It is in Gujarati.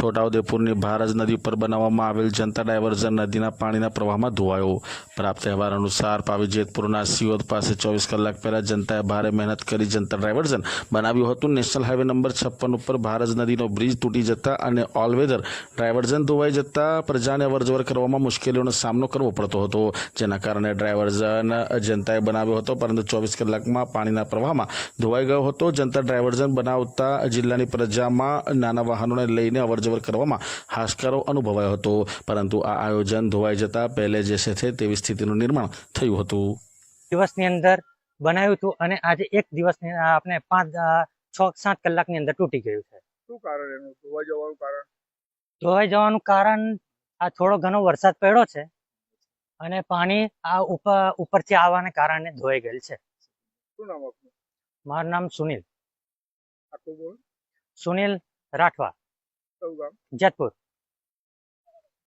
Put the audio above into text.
છોટાઉદેપુરની ભારજ નદી પર બનાવવામાં આવેલ જનતા ડાયવર્ઝન નદીના પાણીના પ્રવાહમાં ધોવાયો. પ્રાપ્ત અહેવાલ અનુસાર પાવી જેતપુરના સિયોદ પાસે ચોવીસ કલાક પહેલા જનતાએ ભારે મહેનત કરી જનતા ડાયવર્ઝન બનાવ્યું હતું. નેશનલ હાઈવે નંબર છપ્પન ઉપર ભારજ નદીનો બ્રિજ તૂટી જતા અને ઓલવેધર ડાયવર્ઝન ધોવાઈ જતા પ્રજાને અવરજવર કરવામાં મુશ્કેલીઓનો સામનો કરવો પડતો હતો. જેના કારણે ડ્રાઈવર્ઝન જનતાએ બનાવ્યો હતો, પરંતુ ચોવીસ કલાકમાં પાણીના પ્રવાહમાં ધોવાઈ ગયો હતો. જનતા ડ્રાઈવર્ઝન બનાવતા જિલ્લાની પ્રજામાં નાના વાહનોને લઈને અવરજવર કરવામાં હાશકારો અનુભવાયો હતો. પરંતુ આ આયોજન ધોવાઈ જતા પહેલે જશે છે તેવી સ્થિતિનું નિર્માણ થયું હતું. દિવસની અંદર બનાવ્યું હતું અને આજે એક દિવસની આપણે પાંચ છ સાત કલાકની અંદર તૂટી ગયું છે. શું કારણ એનું? ધોવાઈ જવાનું કારણ? ધોવાઈ જવાનું કારણ આ થોડો ઘણો વરસાદ પડ્યો છે અને પાણી આ ઉપર ઉપરથી આવવાને કારણે ધોવાઈ ગયેલ છે. શું નામ આપનું? મારું નામ સુનિલ. આખું બોલ. સુનિલ રાઠવા. કયું જેતપુર